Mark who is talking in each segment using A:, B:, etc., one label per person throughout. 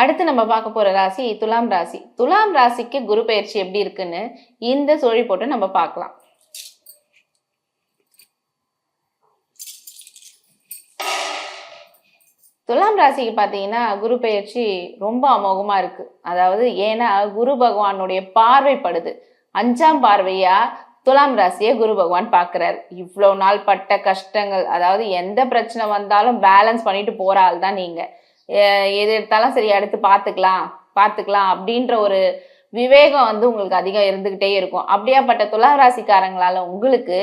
A: அடுத்து நம்ம பார்க்க போற ராசி துலாம் ராசி. துலாம் ராசிக்கு குரு பயிற்சி எப்படி இருக்குன்னு இந்த சோழி போட்டு நம்ம பார்க்கலாம். துலாம் ராசிக்கு பார்த்தீங்கன்னா குரு பயிற்சி ரொம்ப அமோகமாக இருக்குது அதாவது ஏன்னா குரு பகவானுடைய பார்வைப்படுது அஞ்சாம் பார்வையாக துலாம் ராசியை குரு பகவான் பார்க்குறாரு. இவ்வளோ நாள் பட்ட கஷ்டங்கள் அதாவது எந்த பிரச்சனை வந்தாலும் பேலன்ஸ் பண்ணிட்டு போகிற ஆள் தான் நீங்கள் எது எடுத்தாலும் சரி அடுத்து பார்த்துக்கலாம் பார்த்துக்கலாம் அப்படின்ற ஒரு விவேகம் வந்து உங்களுக்கு அதிகம் இருந்துகிட்டே இருக்கும். அப்படியாப்பட்ட துலாம் ராசிக்காரங்களால உங்களுக்கு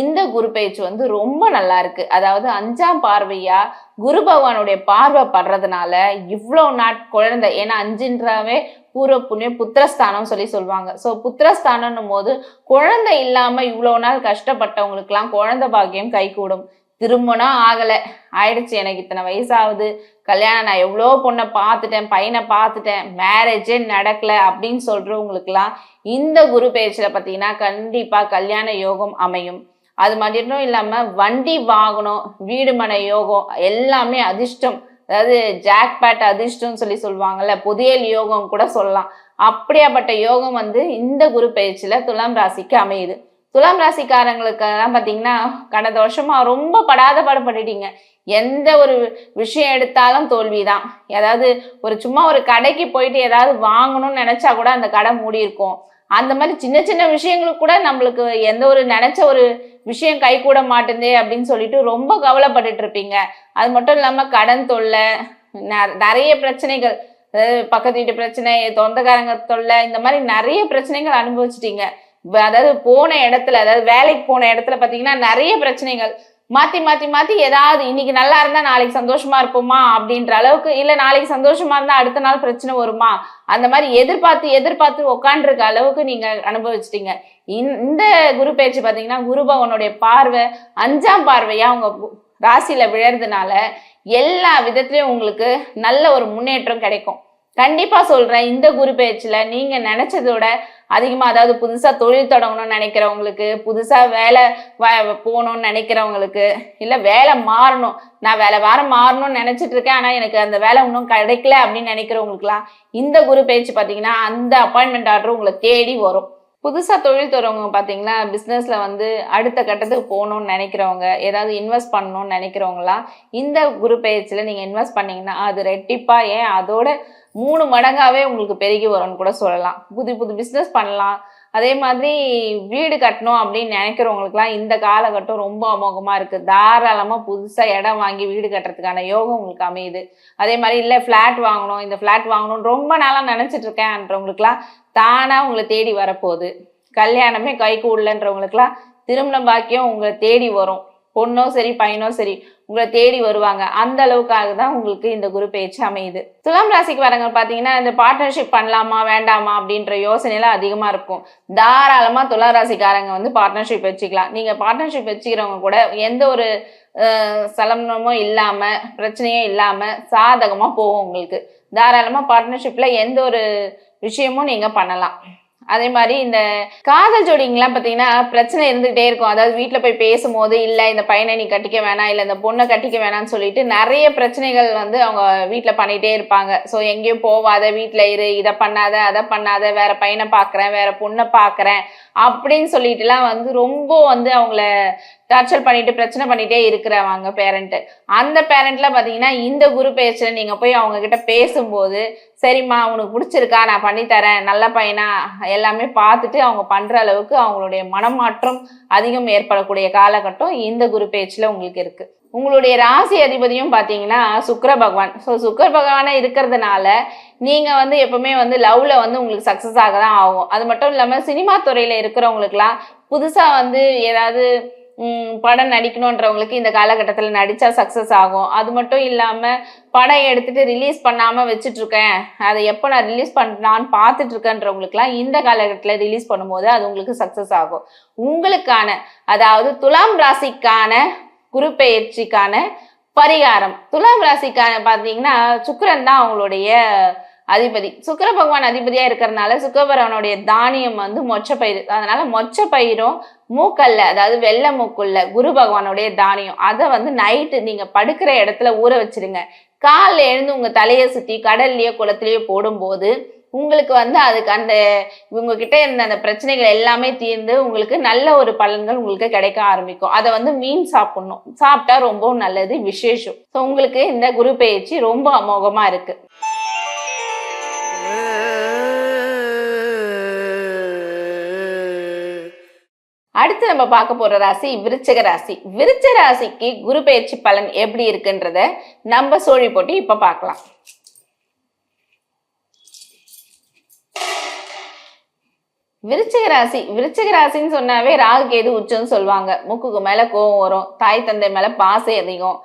A: இந்த குரு பயிற்சி வந்து ரொம்ப நல்லா இருக்கு. அதாவது அஞ்சாம் பார்வையா குரு பகவானுடைய பார்வை படுறதுனால இவ்வளோ நாட் குழந்தை ஏன்னா அஞ்சுன்றாவே பூர்வ புண்ணிய புத்திரஸ்தானம் சொல்லி சொல்லுவாங்க. ஸோ புத்திரஸ்தானம் போது குழந்தை இல்லாம இவ்வளோ நாள் கஷ்டப்பட்டவங்களுக்குலாம் குழந்தை பாக்கியம் கைகூடும். திருமணம் ஆகலை. ஆயிடுச்சு எனக்கு இத்தனை வயசாகுது. கல்யாணம் நான் எவ்வளோ பொண்ணை பார்த்துட்டேன் பையனை பார்த்துட்டேன் மேரேஜே நடக்கல அப்படின்னு சொல்கிறவங்களுக்கெல்லாம் இந்த குரு பேச்சில் பார்த்தீங்கன்னா கண்டிப்பாக கல்யாண யோகம் அமையும். அது மட்டும் இல்லாமல் வண்டி வாகனம் வீடு மனை யோகம் எல்லாமே அதிர்ஷ்டம். அதாவது ஜாக்பேட் அதிர்ஷ்டம்னு சொல்லி சொல்லுவாங்கல்ல புதியல் யோகம் கூட சொல்லலாம். அப்படியாப்பட்ட யோகம் வந்து இந்த குரு பயிற்சியில் துலாம் ராசிக்கு அமையுது. துலாம் ராசிக்காரங்களுக்கெல்லாம் பார்த்தீங்கன்னா கடந்த வருஷமா ரொம்ப படாத பாடுபட்டுட்டீங்க. எந்த ஒரு விஷயம் எடுத்தாலும் தோல்வி தான் ஏதாவது ஒரு சும்மா ஒரு கடைக்கு போயிட்டு ஏதாவது வாங்கணும்னு நினைச்சா கூட அந்த கடை மூடி இருக்கும். அந்த மாதிரி சின்ன சின்ன விஷயங்களுக்கு கூட நம்மளுக்கு எந்த ஒரு நினைச்ச ஒரு விஷயம் கை கூட மாட்டேந்தே அப்படின்னு சொல்லிட்டு ரொம்ப கவலைப்பட்டுட்டு இருப்பீங்க. அது மட்டும் இல்லாம கடன் தொல்லை நிறைய பிரச்சனைகள் அதாவது பக்கத்து வீட்டு பிரச்சனை சொந்தக்காரங்க தொல்லை இந்த மாதிரி நிறைய பிரச்சனைகள் அனுபவிச்சிட்டீங்க. அதாவது போன இடத்துல அதாவது வேலைக்கு போன இடத்துல பாத்தீங்கன்னா நிறைய பிரச்சனைகள். மாத்தி மாத்தி மாத்தி ஏதாவது இன்னைக்கு நல்லா இருந்தா நாளைக்கு சந்தோஷமா இருப்போமா அப்படின்ற அளவுக்கு இல்ல நாளைக்கு சந்தோஷமா இருந்தா அடுத்த நாள் பிரச்சனை வருமா? அந்த மாதிரி எதிர்பார்த்து எதிர்பார்த்து உக்காண்டிருக்க அளவுக்கு நீங்க அனுபவிச்சிட்டீங்க. இந்த- குரு பயிற்சி பாத்தீங்கன்னா குருபவனுடைய பார்வை அஞ்சாம் பார்வையா உங்க ராசியில விழறதுனால எல்லா விதத்திலயும் உங்களுக்கு நல்ல ஒரு முன்னேற்றம் கிடைக்கும். கண்டிப்பா சொல்றேன். இந்த குரு பேச்சுல நீங்க நினைச்சதோட அதிகமா அதாவது புதுசா தொழில் தொடங்கணும்னு நினைக்கிறவங்களுக்கு புதுசா வேலை வ- போகணும்னு நினைக்கிறவங்களுக்கு இல்ல வேலை மாறணும். நான் வேலை வாரம் மாறணும்னு நினைச்சிட்டு இருக்கேன் ஆனா எனக்கு அந்த வேலை இன்னும் கிடைக்கல அப்படின்னு நினைக்கிறவங்களுக்குலாம் இந்த குரு பேச்சு பாத்தீங்கன்னா அந்த அப்பாயின்மெண்ட் ஆர்டர் உங்களை தேடி வரும். புதுசா தொழில் தொடங்கவங்க பாத்தீங்கன்னா பிசினஸ்ல வந்து அடுத்த கட்டத்துக்கு போகணும்னு நினைக்கிறவங்க ஏதாவது இன்வெஸ்ட் பண்ணணும்னு நினைக்கிறவங்களாம் இந்த குரு பயிற்சியில நீங்க இன்வெஸ்ட் பண்ணீங்கன்னா அது ரெட்டிப்பா ஏன் அதோட மூணு மடங்காவே உங்களுக்கு பெருகி வரும்னு கூட சொல்லலாம். புது புது பிஸ்னஸ் பண்ணலாம். அதே மாதிரி வீடு கட்டணும் அப்படின்னு நினைக்கிறவங்களுக்குலாம் இந்த காலகட்டம் ரொம்ப அமோகமாக இருக்குது தாராளமாக புதுசாக இடம் வாங்கி வீடு கட்டுறதுக்கான யோகம் உங்களுக்கு அமையுது. அதே மாதிரி இல்லை ஃப்ளாட் வாங்கணும். இந்த ஃப்ளாட் வாங்கணும்னு ரொம்ப நாளாக நினச்சிட்டு இருக்கேன்றவங்களுக்குலாம் தானாக உங்களை தேடி வரப்போகுது. கல்யாணமே கை கூடலன்றவங்களுக்குலாம் திருமண பாக்கியம் உங்களை தேடி வரும். பொண்ணோ சரி பையனோ சரி உங்களை தேடி வருவாங்க. அந்த அளவுக்காக தான் உங்களுக்கு இந்த குரு பேச்சு அமையுது. துலாம் ராசிக்கு வரவங்க பார்த்தீங்கன்னா இந்த பார்ட்னர்ஷிப் பண்ணலாமா வேண்டாமா அப்படின்ற யோசனைலாம் அதிகமாக இருக்கும். தாராளமாக துலாம் ராசிக்காரங்க வந்து பார்ட்னர்ஷிப் வச்சுக்கலாம். நீங்கள் பார்ட்னர்ஷிப் வச்சுக்கிறவங்க கூட எந்த ஒரு சலமனமோ இல்லாமல் பிரச்சனையும் இல்லாமல் சாதகமாக போகும் உங்களுக்கு. தாராளமாக பார்ட்னர்ஷிப்பில் எந்த ஒரு விஷயமும் நீங்கள் பண்ணலாம். அதே மாதிரி இந்த காதல் ஜோடிங்கெல்லாம் பார்த்தீங்கன்னா பிரச்சனை இருந்துகிட்டே இருக்கும். அதாவது வீட்டில் போய் பேசும்போது இல்லை இந்த பையனை நீ கட்டிக்க வேணாம் இல்லை இந்த பொண்ணை கட்டிக்க வேணாம்னு சொல்லிட்டு நிறைய பிரச்சனைகள் வந்து அவங்க வீட்டில் பண்ணிகிட்டே இருப்பாங்க. ஸோ எங்கேயும் போவாத வீட்டில் இரு இதை பண்ணாத அதை பண்ணாத வேற பையனை பார்க்குறேன் வேற பொண்ணை பார்க்குறேன். அப்படின்னு சொல்லிட்டுலாம் வந்து ரொம்ப வந்து அவங்கள டார்ச்சர் பண்ணிட்டு பிரச்சனை பண்ணிட்டே இருக்கிறவங்க பேரண்ட்டு அந்த பேரண்ட்லாம் பார்த்தீங்கன்னா இந்த குரு பேச்சில் நீங்கள் போய் அவங்க கிட்ட பேசும்போது சரிம்மா உனக்கு பிடிச்சிருக்கா நான் பண்ணித்தரேன் நல்ல பையனா எல்லாமே பார்த்துட்டு அவங்க பண்ணுற அளவுக்கு அவங்களுடைய மனமாற்றம் அதிகம் ஏற்படக்கூடிய காலகட்டம் இந்த குரு பேச்சில் உங்களுக்கு இருக்குது உங்களுடைய ராசி அதிபதியும் பார்த்தீங்கன்னா சுக்கர பகவான். ஸோ சுக்கர பகவானை இருக்கிறதுனால நீங்கள் வந்து எப்பவுமே வந்து லவ்வில் வந்து உங்களுக்கு சக்ஸஸ் ஆக தான் ஆகும். அது மட்டும் இல்லாமல் சினிமா துறையில் இருக்கிறவங்களுக்குலாம் புதுசாக வந்து ஏதாவது படம் நடிக்கணுன்றவங்களுக்கு இந்த காலகட்டத்தில் நடித்தா சக்ஸஸ் ஆகும். அது மட்டும் இல்லாமல் படம் எடுத்துட்டு ரிலீஸ் பண்ணாமல் வச்சுட்ருக்கேன் அதை எப்போ நான் ரிலீஸ் பண்ணான்னு பார்த்துட்ருக்கேன்றவங்களுக்குலாம் இந்த காலகட்டத்தில் ரிலீஸ் பண்ணும்போது அது உங்களுக்கு சக்ஸஸ் ஆகும். உங்களுக்கான அதாவது துலாம் ராசிக்கான குரு பெயர்ச்சிக்கான பரிகாரம். துலாம் ராசிக்கான பார்த்தீங்கன்னா சுக்கிரன் தான் அவங்களுடைய அதிபதி. சுக்கிர பகவான் அதிபதியா இருக்கிறதுனால சுக்கரபகவானுடைய தானியம் வந்து மொச்சப்பயிறு. அதனால மொச்சப்பயிரும் மூக்கல்ல அதாவது வெள்ளை மூக்குள்ள குரு பகவானுடைய தானியம். அதை வந்து நைட்டு நீங்க படுக்கிற இடத்துல ஊற வச்சிருங்க. காலில் எழுந்து உங்க தலையை சுத்தி கடல்லையோ குளத்திலேயோ போடும்போது உங்களுக்கு வந்து அதுக்கு அந்த இவங்க கிட்ட இருந்த அந்த பிரச்சனைகள் எல்லாமே தீர்ந்து உங்களுக்கு நல்ல ஒரு பலன்கள் உங்களுக்கு கிடைக்க ஆரம்பிக்கும். அதை வந்து மீன் சாப்பிடணும். சாப்பிட்டா ரொம்பவும் நல்லது விசேஷம். ஸோ உங்களுக்கு இந்த குரு பயிற்சி ரொம்ப அமோகமா இருக்கு. அடுத்து நம்ம பார்க்க போற ராசி விருச்சக ராசி. விருச்ச ராசிக்கு குரு பயிற்சி பலன் எப்படி இருக்குன்றத நம்ம சோழி போட்டு இப்ப பார்க்கலாம். விருச்சிக ராசி. விருச்சிக ராசின்னு சொன்னாவே ராகு கேது உச்சம்னு சொல்லுவாங்க. மூக்குக்கு மேல கோவம் வரும். தாய் தந்தை மேல பாசை அதிகம்.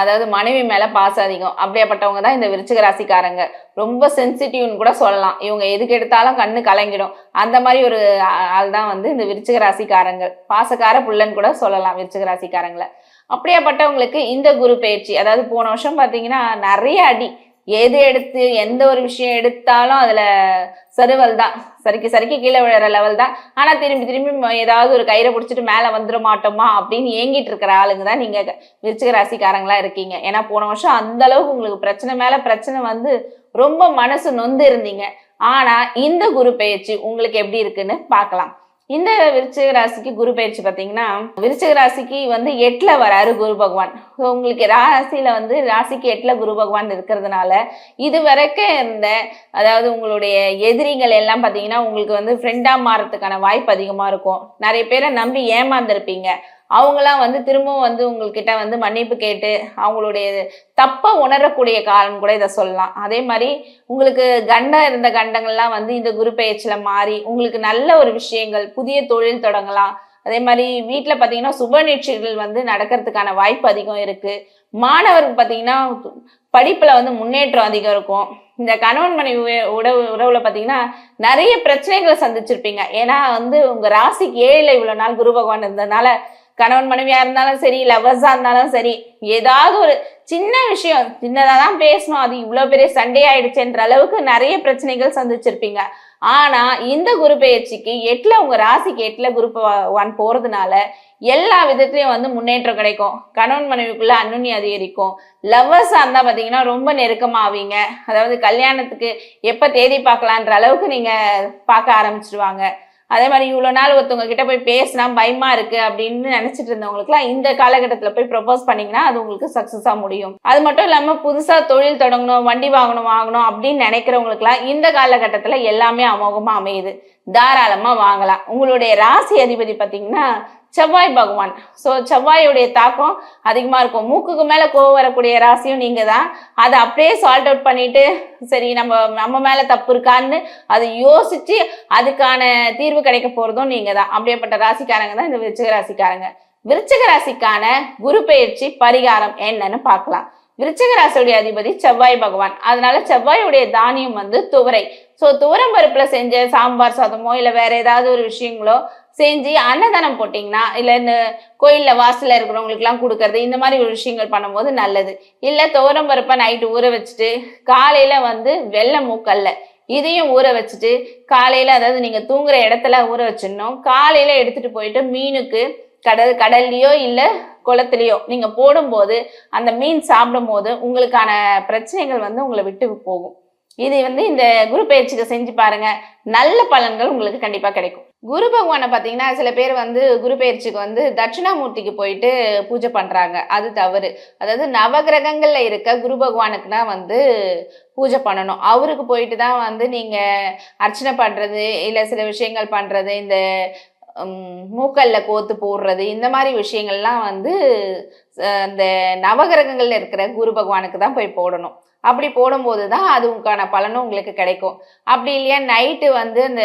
A: அதாவது மனைவி மேல பாசம் அதிகம். அப்படியாப்பட்டவங்க தான் இந்த விருச்சிக ராசிக்காரங்க. ரொம்ப சென்சிட்டிவ்னு கூட சொல்லலாம். இவங்க எதுக்கு எடுத்தாலும் கண்ணு கலங்கிடும். அந்த மாதிரி ஒரு ஆள் தான் வந்து இந்த விருச்சிக ராசிக்காரங்க. பாசக்கார புள்ளன்னு கூட சொல்லலாம் விருச்சிக ராசிக்காரங்களை. அப்படியாப்பட்டவங்களுக்கு இந்த குரு பயிற்சி அதாவது போன வருஷம் பார்த்தீங்கன்னா நிறைய அடி எது எடுத்து எந்த ஒரு விஷயம் எடுத்தாலும் அதுல சருவல் தான். சரிக்கு சரிக்கு கீழே விழுற லெவல் தான். ஆனா திரும்பி திரும்பி ஏதாவது ஒரு கயிறை பிடிச்சிட்டு மேல வந்துட மாட்டோமா அப்படின்னு ஏங்கிட்டு இருக்கிற ஆளுங்க தான் நீங்க விருச்சிக ராசிக்காரங்களா இருக்கீங்க. ஏன்னா போன வருஷம் அந்த அளவுக்கு உங்களுக்கு பிரச்சனை மேல பிரச்சனை வந்து ரொம்ப மனசு நொந்து இருந்தீங்க. ஆனா இந்த குரு பயிற்சி உங்களுக்கு எப்படி இருக்குன்னு பார்க்கலாம். இந்த விருச்சிக ராசிக்கு குரு பயிற்சி பார்த்தீங்கன்னா விருச்சிக ராசிக்கு வந்து எட்டில் வராரு குரு பகவான். உங்களுக்கு ராசியில் வந்து ராசிக்கு எட்டில் குரு பகவான் இருக்கிறதுனால இது வரைக்கும் இருந்த அதாவது உங்களுடைய எதிரிகள் எல்லாம் பார்த்தீங்கன்னா உங்களுக்கு வந்து ஃப்ரெண்டாக மாறுறதுக்கான வாய்ப்பு அதிகமாக இருக்கும். நிறைய பேரை நம்பி ஏமாந்துருப்பீங்க. அவங்களாம் வந்து திரும்பவும் வந்து உங்கள்கிட்ட வந்து மன்னிப்பு கேட்டு அவங்களுடைய தப்பை உணரக்கூடிய காலம் கூட இதை சொல்லலாம். அதே மாதிரி உங்களுக்கு கண்டம் இருந்த கண்டங்கள்லாம் வந்து இந்த குரு பெயர்ச்சியில மாறி உங்களுக்கு நல்ல ஒரு விஷயங்கள் புதிய தொழில் தொடங்கலாம். அதே மாதிரி வீட்டில் பார்த்தீங்கன்னா சுப நிகழ்ச்சிகள் வந்து நடக்கிறதுக்கான வாய்ப்பு அதிகம் இருக்குது மாணவருக்கு பார்த்தீங்கன்னா படிப்பில் வந்து முன்னேற்றம் அதிகம் இருக்கும். இந்த கணவன் மனைவி உ- உறவுல பார்த்தீங்கன்னா நிறைய பிரச்சனைகளை சந்திச்சிருப்பீங்க. ஏன்னா வந்து உங்கள் ராசிக்கு ஏழில் இவ்வளோ நாள் குரு பகவான் இருந்ததுனால கணவன் மனைவியா இருந்தாலும் சரி லவர்ஸா இருந்தாலும் சரி ஏதாவது ஒரு சின்ன விஷயம் சின்னதாக தான் பேசணும். அது இவ்வளோ பெரிய சண்டே ஆயிடுச்சுன்ற அளவுக்கு நிறைய பிரச்சனைகள் சந்திச்சிருப்பீங்க. ஆனா இந்த குரு பயிற்சிக்கு எட்டுல உங்க ராசிக்கு எட்டுல குரூப் ஒன் போறதுனால எல்லா விதத்துலயும் வந்து முன்னேற்றம் கிடைக்கும். கணவன் மனைவிக்குள்ள அன்னுண்ணி அதிகரிக்கும். லவ்வர்ஸா இருந்தா பாத்தீங்கன்னா ரொம்ப நெருக்கமாவீங்க அதாவது கல்யாணத்துக்கு எப்ப தேதி பார்க்கலான்ற அளவுக்கு நீங்க பார்க்க ஆரம்பிச்சிடுவாங்க அதே மாதிரி இவ்வளோ நாள் ஒருத்தவங்க கிட்ட போய் பேசினா பயமா இருக்கு அப்படின்னு நினைச்சிட்டு இருந்தவங்களுக்குலாம் இந்த காலகட்டத்தில் போய் ப்ரொபோஸ் பண்ணீங்கன்னா அது உங்களுக்கு சக்ஸஸாக முடியும். அது மட்டும் இல்லாமல் புதுசாக தொழில் தொடங்கணும் வண்டி வாங்கணும் வாங்கணும் அப்படின்னு நினைக்கிறவங்களுக்குலாம் இந்த காலகட்டத்தில் எல்லாமே அமோகமாக அமையுது. தாராளமாக வாங்கலாம். உங்களுடைய ராசி அதிபதி பார்த்தீங்கன்னா செவ்வாய் பகவான். ஸோ செவ்வாயுடைய தாக்கம் அதிகமாக இருக்கும். மூக்குக்கு மேலே கோவம் வரக்கூடிய ராசியும் நீங்கள் தான் அதை அப்படியே சால்ட் அவுட் பண்ணிட்டு சரி நம்ம நம்ம மேலே தப்பு இருக்கான்னு அதை யோசிச்சு அதுக்கான தீர்வு கிடைக்க போகிறதும் நீங்கள் தான் அப்படியேப்பட்ட ராசிக்காரங்க தான் இந்த விருச்சிக ராசிக்காரங்க. விருச்சிக ராசிக்கான குரு பெயர்ச்சி பரிகாரம் என்னன்னு பார்க்கலாம். விருச்சிக ராசியுடைய அதிபதி செவ்வாய் பகவான். அதனால செவ்வாயுடைய தானியம் வந்து துவரை. ஸோ துவரம் பருப்புல செஞ்ச சாம்பார் சாதமோ இல்லை வேற ஏதாவது ஒரு விஷயங்களோ செஞ்சு அன்னதானம் போட்டிங்கன்னா இல்லை இந்த கோயிலில் வாசலில் இருக்கிறவங்களுக்குலாம் கொடுக்கறது இந்த மாதிரி ஒரு விஷயங்கள் பண்ணும்போது நல்லது. இல்லை துவரம் பருப்பை நைட்டு ஊற வச்சுட்டு காலையில் வந்து வெள்ளை மூக்கல்ல இதையும் ஊற வச்சுட்டு காலையில் அதாவது நீங்கள் தூங்குற இடத்துல ஊற வச்சிடணும். காலையில் எடுத்துகிட்டு போயிட்டு மீனுக்கு கடல் கடல்லையோ இல்லை குளத்துலையோ நீங்கள் போடும்போது அந்த மீன் சாப்பிடும் போது உங்களுக்கான பிரச்சனைகள் வந்து உங்களை விட்டு போகும். இது வந்து இந்த குரு பயிற்சிக்கு செஞ்சு பாருங்க. நல்ல பலன்கள் உங்களுக்கு கண்டிப்பா கிடைக்கும். குரு பகவானை பார்த்தீங்கன்னா சில பேர் வந்து குரு பயிற்சிக்கு வந்து தட்சிணாமூர்த்திக்கு போயிட்டு பூஜை பண்றாங்க. அது தவறு. அதாவது நவகிரகங்கள்ல இருக்க குரு பகவானுக்கு தான் வந்து பூஜை பண்ணணும். அவருக்கு போயிட்டு தான் வந்து நீங்க அர்ச்சனை பண்றது இல்லை சில விஷயங்கள் பண்றது இந்த மூக்கல்ல கோத்து போடுறது இந்த மாதிரி விஷயங்கள்லாம் வந்து அந்த நவகிரகங்கள்ல இருக்கிற குரு பகவானுக்கு தான் போய் போடணும். அப்படி போடும்போது தான் அதுக்கான பலனும் உங்களுக்கு கிடைக்கும். அப்படி இல்லையா நைட்டு வந்து இந்த